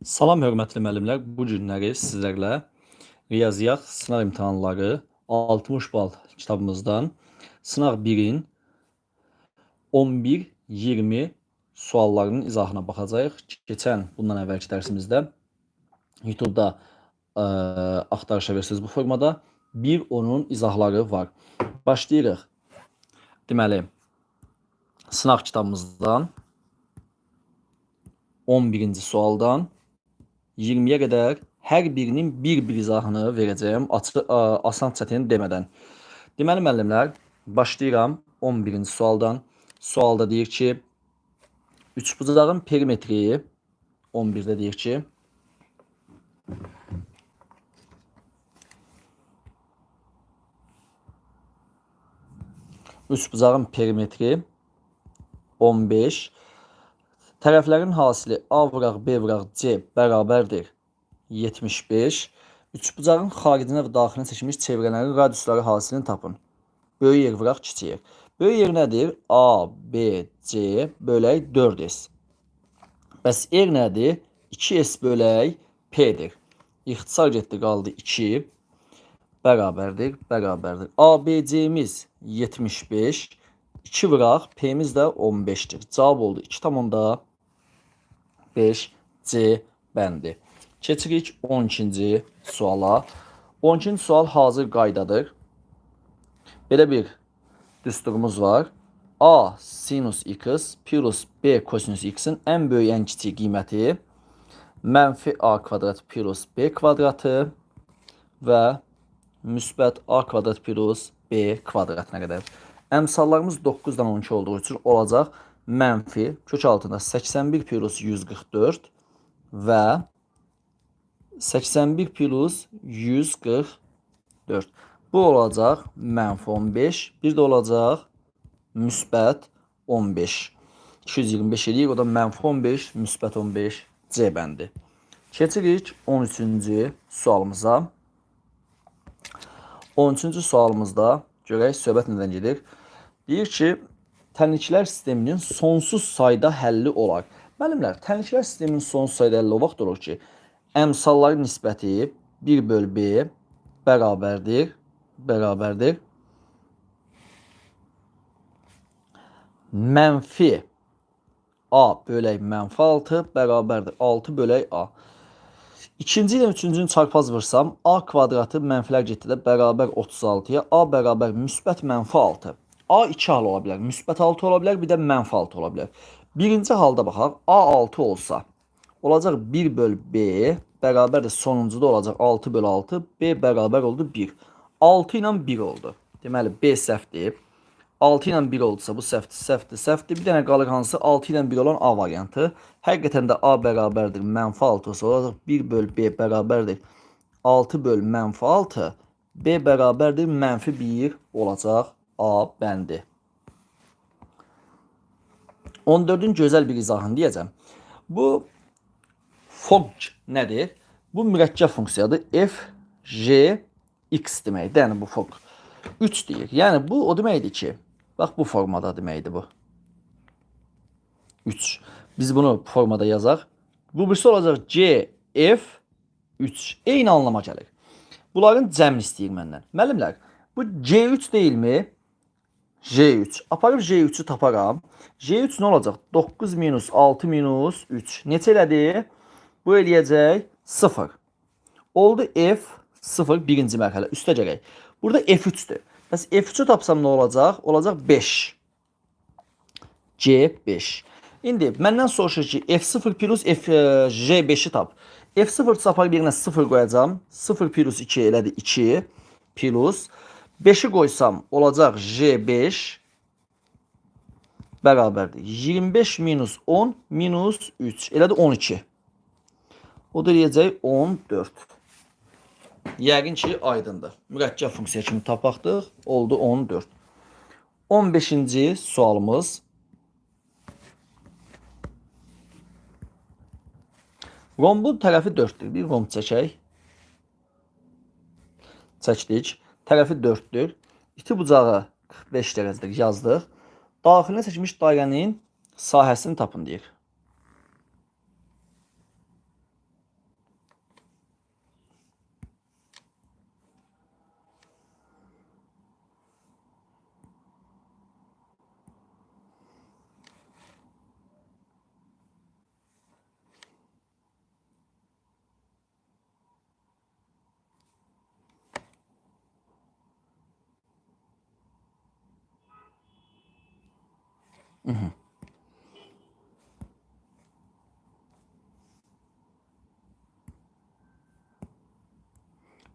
Salam hörmətli müəllimlər. Bu günləri sizlərlə riyaziyyat sınaq imtahanları 60 bal kitabımızdan sınaq 1-in 11-20 suallarının izahına baxacağıq. Keçən bundan əvvəlki dərsimizdə YouTube-da ə, axtarışa versiniz bu formada. Bir onun izahları var. Başlayırıq. Deməli, sınaq kitabımızdan 11-ci sualdan 20'ye kadar hər birinin bir-bir izahını verəcəyəm. Açı, ə, asan çətin demədən. Deməli müəllimlər, başlayıram 11-ci sualdan. Sualda deyir ki, üçbucağın perimetri 11-də deyir ki, üçbucağın perimetri 15 Tərəflərin hasili A vuraq B vuraq C bərabərdir 75. Üçbucağın xaricinə və daxilinə seçilmiş çevrələrin radiusları hasilini tapın. Böyük yer vuraq kiçik yer. Böyük yer nədir? A, B, C bölək 4S. Bəs R nədir? 2S bölək P'dir. İxtisar getdi qaldı 2 bərabərdir, bərabərdir. ABC'miz 75, 2 vuraq, P'miz də 15'dir. Cavab oldu 2 5 C bəndi. Keçirik 12-ci suala. 12-ci sual hazır qaydadır. Belə bir düsturumuz var. A sinus x plus B kosinus x'in en böyük en kiçik qiyməti mənfi A kvadrat plus B kvadratı və müsbət A kvadrat plus B kvadratına qədər. Əmsallarımız 9-dan 12 olduğu üçün olacaq mənfi kök altında 81 plus 144 və 81 plus 144. Bu olacaq mənfi 15. Bir də olacaq müsbət 15. 225 eləyir. O da mənfi 15, müsbət 15 C bəndi. Keçirik 13-cü sualımıza. 13-cü sualımızda görək söhbət nədən gedir. Deyir ki, tənliklər sisteminin sonsuz sayda həlli olar. Müəllimlər, tənliklər sisteminin sonsuz sayda həlli o vaxt olur ki, əmsalların nisbəti 1 böl B bərabərdir, bərabərdir. Mənfi A bölək mənfi 6 bərabərdir 6 bölək A. İkinci ilə üçüncünü çarpaz vursam A kvadratı mənfilər getdi də bərabər 36-ya A bərabər müsbət mənfi 6. A 2 hal ola bilər. Müsbət 6 ola bilər, bir də mənfi 6 ola bilər. Birinci halda baxaq. A 6 olsa olacaq 1 böl B bərabər də sonuncuda olacaq 6 böl 6. B bərabər oldu 1. 6 ilə 1 oldu. Deməli B səhvdir. 6 ilə 1 oldusa bu səhvdir, səhvdir, səhvdir. Bir dənə qalır hansı 6 ilə 1 olan A variantı. Həqiqətən də A bərabərdir mənfi 6 olsa olacaq 1 böl B bərabərdir 6 böl mənfi 6. B bərabərdir mənfi 1 olacaq. A bəndi. 14-ün gözəl bir izahını deyəcəm. Bu FOG nədir? Bu mürəkkəb funksiyadır. F, J, X deməkdir. Yəni bu FOG. 3 deyir. Yəni bu o deməkdir ki, bax bu formada deməkdir bu. 3. Biz bunu bu formada yazaq. Bu birisi olacaq C, F, 3. Eyni anlama gəlir. Bunların cəmini istəyir məndən. Müəllimlər, bu C3 deyilmi? J3. Aparıb J3'ü taparam. J3 ne olacaq? 9 minus 6 minus 3. Neçə elədi? Bu eləyəcək 0. Oldu F 0 birinci mərhələ. Üstə gələk. Burada F3'dür. Bəs F3'ü tapsam nə olacaq? Olacaq 5. C5. İndi məndən soruşur ki, F0 plus F, J5'i tap. F0 sapar birinə 0 qoyacağam. 0 plus 2 elədi 2 plus 5'i koysam olacak J5 beraberdir. 25 minus 10 minus 3. Elədi 12. O da deyəcək 14. Yəqin ki, aydındır. Mürəkkəb funksiya kimi tapaqdıq. Oldu 14. 15-ci sualımız. Rombun tərəfi 4-dür. Bir romb çəkək. Çəkdik. Tərəfi 4-dür. İti bucağı 45 dərəcədir yazdıq. Daxilinə seçilmiş dairənin sahəsini tapın deyir.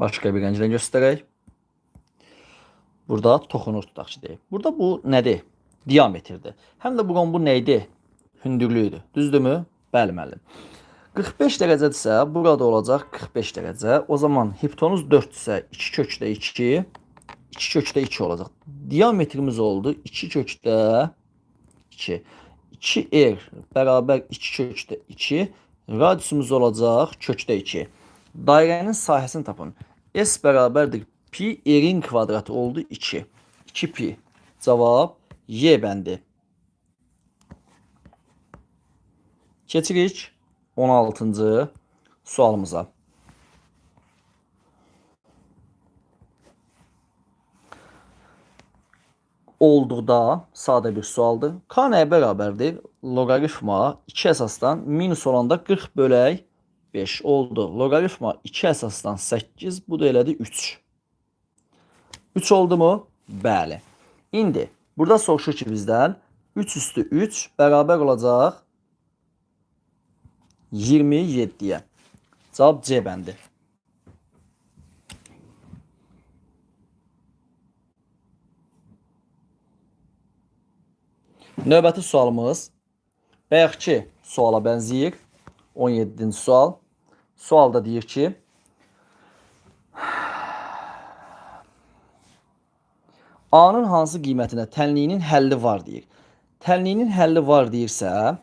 Başka bir rənglə göstərək. Burada toxunur tutaq ki deyək. Burada bu nədir? Diametrdir. Həm də bu bu nə idi? Hündürlüyüdür. Düzdürmü? Bəli müəllim. 45 dərəcədirsə, burada olacaq 45 dərəcə. O zaman hipotenuz 4-dürsə 2 kökdə 2, 2 kökdə 2 olacaq. Diametrimiz oldu 2 kökdə 2. 2r bərabər 2 kökdə 2. Radiusumuz olacaq kökdə 2. Dairənin sahəsini tapın. S bərabərdir pi r'in kvadratı oldu 2. 2 pi. Cavab Y bəndi. Keçirik 16-cı sualımıza. Olduqda sadə bir sualdır. K nəyə bərabərdir? Loqaritma 2 əsasdan minus olanda 40 bölək 5 oldu. Loqaritma 2 əsasdan 8, bu da elədi 3. 3 oldu mu? Bəli. İndi burada soruşur ki bizdən 3 üstü 3 bərabər olacaq 27'ye. Cevap C bəndi. Növbəti sualımız bayaqki suala bənzəyir. 17-ci sual. Sualda deyir ki, A-nın hansı qiymətinə tənliyinin həlli var deyir. Tənliyinin həlli var deyirsə,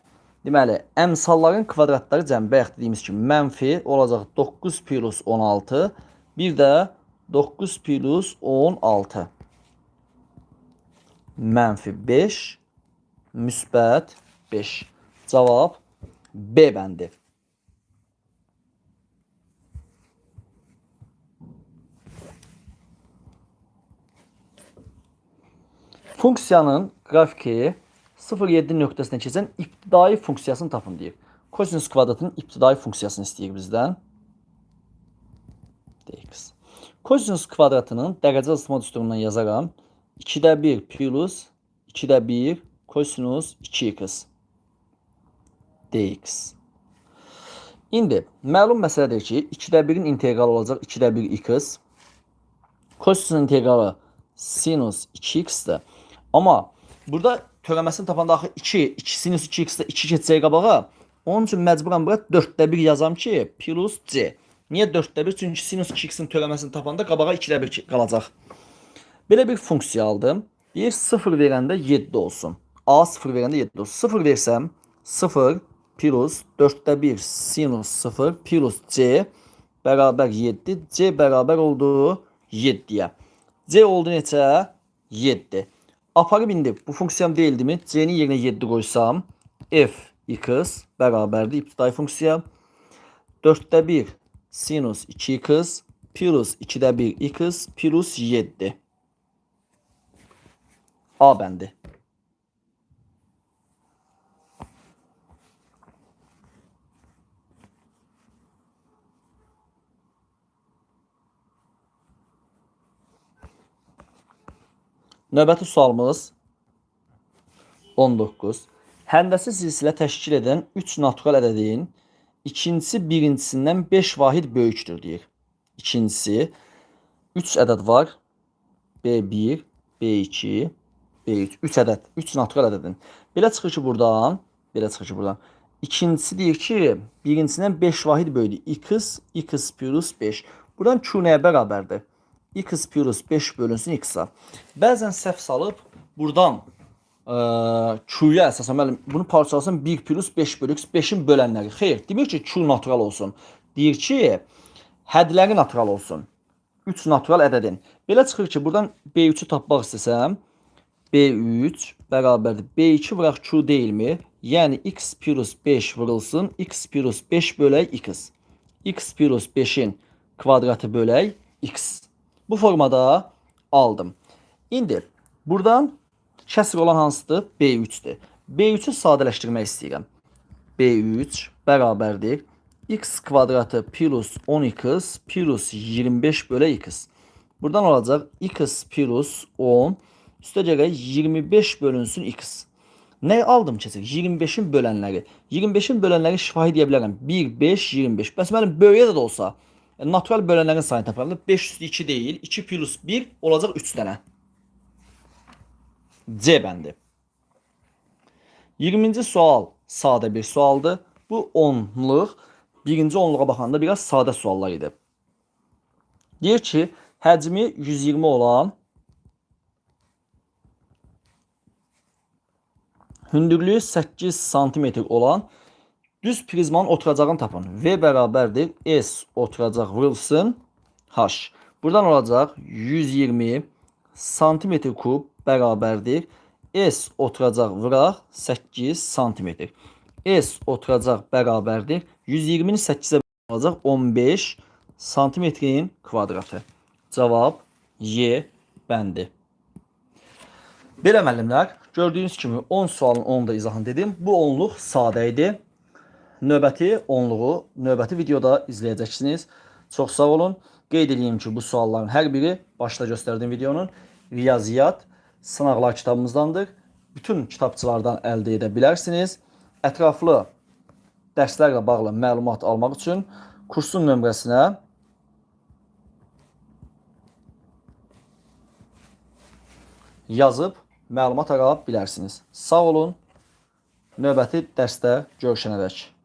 deməli, əmsalların kvadratları cəmi bayaq dediyimiz kimi mənfi olacaq 9 plus 16, bir də 9 plus 16. Mənfi 5, müsbət 5. Cavab B bəndi. Funksiyanın qrafiki 0,7 nöqtəsindən keçən ibtidai funksiyasını tapın deyir. Kosinus kvadratının ibtidai funksiyasını istəyir bizdən. dx. Kosinus kvadratının dərəcə ısıtma düsturundan yazaram. 2-də 1 plus 2-də 1 kosinus 2x dx. İndi məlum məsələdir ki, 2-də 1-in inteqralı olacaq 2-də 1 x. Kosinusun inteqralı sinus 2x-dir. Amma burada törəməsini tapanda axı 2, 2 sinus 2x-də 2 keçəcək qabağa. Onun üçün məcburan bura 4-də 1 yazam ki, plus c. Niyə 4-də 1? Çünki sinus 2x-in törəməsini tapanda qabağa 2-də 1 qalacaq. Belə bir funksiya aldım. Bir 0 verəndə 7 olsun. A 0 verəndə 7 olsun. 0 versəm 0 plus 4'də 1 sinus 0 plus c bərabər 7. c bərabər oldu 7-yə. c oldu neçə? 7. Aparıb indi bu funksiyam değildi mi? C'nin yerine 7 koysam f x beraberdi iptidai funksiya. 4'te 1 sinus 2x plus 2'de 1 x plus 7. A bəndi. Növbəti sualımız 19. Həndəsi silsilə təşkil edən 3 natural ədədin ikincisi birincisindən 5 vahid böyükdür deyir. İkincisi 3 ədəd var. B1, B2, B3. 3 ədəd, 3 natural ədədin. Belə çıxır ki, buradan, belə çıxır ki, buradan. İkincisi deyir ki, birincisindən 5 vahid böyükdür. x, x plus 5. Buradan q nəyə bərabərdir? X plus 5 bölünsün x-a. Bəzən səhv salıb buradan ə, q-ya əsasən müəllim bunu parçalasın 1 plus 5 bölü x 5-in bölənləri. Xeyr, demir ki q natural olsun. Deyir ki hədləri natural olsun. 3 natural ədədin. Belə çıxır ki, buradan B3-ü tapmaq istəsəm, B3 bərabərdir. B2 vuraq Q deyilmi? Yəni x plus 5 vurulsun, x plus 5 bölək x. x plus 5-in kvadratı bölək x. Bu formada aldım. İndi buradan kəsr olan hansıdır? B3'dür. B3'ü sadələşdirmək istəyirəm. B3 bərabərdir. x kvadratı plus 10x plus 25 bölü x. Buradan olacaq x plus 10 üstə gərək 25 bölünsün x. Nə aldım keçir? 25-in bölənləri. 25-in bölənləri şifahi deyə bilərəm. 1, 5, 25. Bəs mənim böyüyə də olsa, e, natural bölənlərin sayını taparım. 5 üstü 2 deyil. 2 plus 1 olacaq 3 dənə. C bəndi. 20-ci sual sadə bir sualdır. Bu 10-luq. Birinci 10-luğa baxanda biraz sadə suallar idi. Deyir ki, həcmi 120 olan hündürlüğü 8 santimetr olan düz prizmanın oturacağını tapın. V bərabərdir S oturacaq vurulsun H. Buradan olacaq 120 santimetr kub bərabərdir S oturacaq vuraq 8 santimetr. S oturacaq bərabərdir 120-ni 8-ə olacaq 15 santimetrin kvadratı. Cavab Y bəndi. Belə müəllimlər, gördüyünüz kimi 10 sualın 10 da izahını dedim. Bu 10-luq sadə idi. Növbəti 10-luğu növbəti videoda izləyəcəksiniz. Çox sağ olun. Qeyd edeyim ki, bu sualların hər biri başda göstərdiyim videonun riyaziyyat sınaqlar kitabımızdandır. Bütün kitabçılardan əldə edə bilərsiniz. Ətraflı dərslərlə bağlı məlumat almaq üçün kursun nömrəsinə yazıb məlumat ala bilərsiniz. Sağ olun. Növbəti dərsdə görüşənədək.